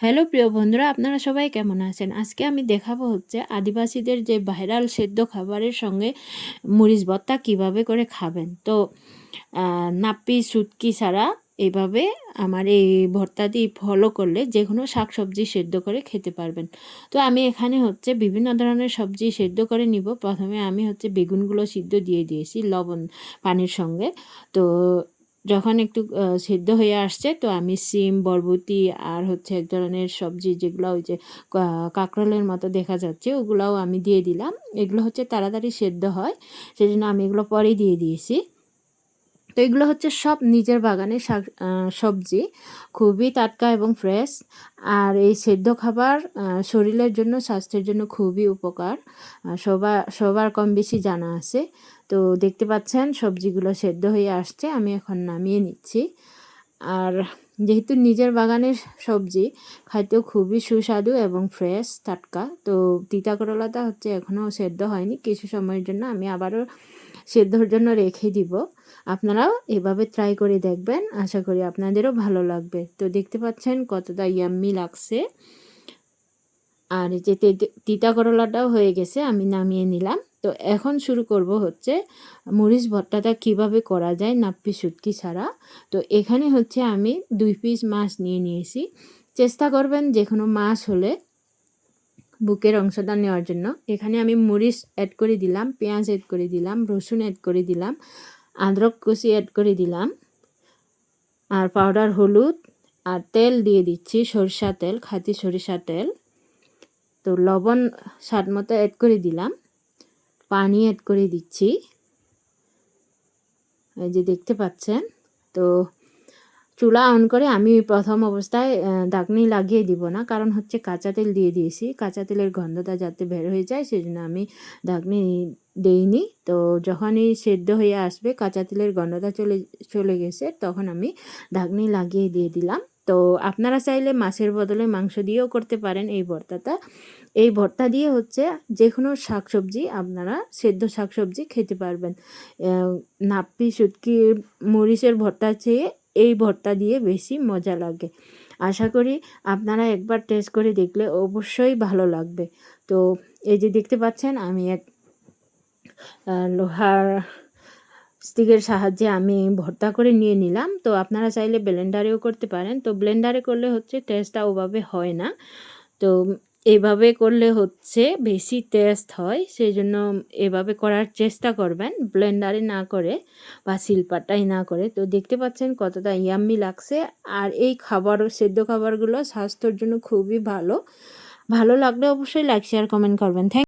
Hello প্রিয় বন্ধুরা, আপনারা সবাই কেমন আছেন? আজকে আমি দেখাবো হচ্ছে আদিবাসীদের যে ভাইরাল সেদ্ধ খাবারের সঙ্গে মরিচ ভর্তা কীভাবে করে খাবেন। তো নাপ্পি, সুটকি ছাড়া এভাবে আমার এই ভর্তাটি ফলো করলে যে কোনো সবজি সেদ্ধ করে খেতে পারবেন। তো আমি এখানে হচ্ছে বিভিন্ন ধরনের সবজি সেদ্ধ করে নিব। প্রথমে আমি হচ্ছে বেগুনগুলো সিদ্ধ দিয়ে দিয়েছি লবণ পানির সঙ্গে। তো যখন একটু সিদ্ধ হয়ে আসছে, তো আমি সিম, বরবটি আর হচ্ছে এক ধরনের সবজি যেগুলো ওই যে কাঁকরোলের মতো দেখা যাচ্ছে, ওগুলাও আমি দিয়ে দিলাম। এগুলো হচ্ছে তাড়াতাড়ি সেদ্ধ হয় সেই জন্য আমি এগুলো পরেই দিয়ে দিয়েছি। তো এগুলো হচ্ছে সব নিজের বাগানে শাক সবজি। খুবই টাটকা এবং ফ্রেশ আর এই সেদ্ধ খাবার শরীরের জন্য, স্বাস্থ্যের জন্য খুবই উপকার। সবার সবার কম বেশি জানা আছে। তো দেখতে পাচ্ছেন, সবজিগুলো সেদ্ধ হয়ে আসছে। আমি এখন নামিয়ে নিচ্ছি। আর যেহেতু নিজের বাগানের সবজি, খাইতেও খুবই সুস্বাদু এবং ফ্রেশ টাটকা, তো তিতা করলাটা হচ্ছে এখনও সেদ্ধ হয়নি। কিছু সময়ের জন্য আমি আবারও সেদ্ধর জন্য রেখে দিব। আপনারাও এভাবে ট্রাই করে দেখবেন। আশা করি আপনাদেরও ভালো লাগবে। তো দেখতে পাচ্ছেন কতটা ইয়াম্মি লাগছে। আর এই যে তিতা করলাটাও হয়ে গেছে, আমি নামিয়ে নিলাম। তো এখন শুরু করব হচ্ছে মরিচ ভর্তাটা কীভাবে করা যায় নাপ্পি সুটকি ছাড়া। তো এখানে হচ্ছে আমি দুই পিস মাছ নিয়ে নিয়েছি। চেষ্টা করবেন যে কোনো মাছ হলে বুকের অংশটা নেওয়ার জন্য। এখানে আমি মরিচ অ্যাড করে দিলাম, পেঁয়াজ অ্যাড করে দিলাম, রসুন অ্যাড করে দিলাম, আদ্রক কষি অ্যাড করে দিলাম, আর পাউডার হলুদ, আর তেল দিয়ে দিচ্ছি সরিষা তেল, খাঁটি সরিষা তেল। তো লবণ স্বাদ মতো অ্যাড করে দিলাম। পানি অ্যাড করে দিচ্ছি। এই যে দেখতে পাচ্ছেন, তো চুলা অন করে আমি প্রথম অবস্থায় দাগনি লাগিয়ে দিব না, কারণ হচ্ছে কাঁচা তেল দিয়ে দিয়েছি। কাঁচা তেলের গন্ধটা যাতে বের হয়ে যায় সেই জন্য আমি দাগনি দেইনি। তো যখনই সেদ্ধ হয়ে আসবে, কাঁচা তেলের গন্ধটা চলে চলে গেছে, তখন আমি ঢাকনি লাগিয়ে দিয়ে দিলাম। তো আপনারা চাইলে মাছের বদলে মাংস দিয়েও করতে পারেন এই ভর্তাটা। এই ভর্তা দিয়ে হচ্ছে যে কোনো শাকসবজি আপনারা সেদ্ধ শাকসবজি খেতে পারবেন। নাপ্পি সুটকি মরিচের ভর্তা চেয়ে এই ভর্তা দিয়ে বেশি মজা লাগে। আশা করি আপনারা একবার টেস্ট করে দেখলে অবশ্যই ভালো লাগবে। তো এই যে দেখতে পাচ্ছেন আমি এক লোহার স্টিকের সাহায্যে আমি ভর্তা করে নিয়ে নিলাম। তো আপনারা চাইলে ব্লেন্ডারেও করতে পারেন। তো ব্লেন্ডারে করলে হচ্ছে টেস্টটা ওভাবে হয় না। তো এভাবে করলে হচ্ছে বেশি টেস্ট হয়। সেই জন্য এভাবে করার চেষ্টা করবেন। ব্লেন্ডারে না করে বা শিল্পাটাই না করে। তো দেখতে পাচ্ছেন কতটা ইয়াম্মি লাগছে। আর এই খাবার, সেদ্ধ খাবারগুলো স্বাস্থ্যের জন্য খুবই ভালো। ভালো লাগলে অবশ্যই লাইক, শেয়ার, কমেন্ট করবেন। থ্যাংক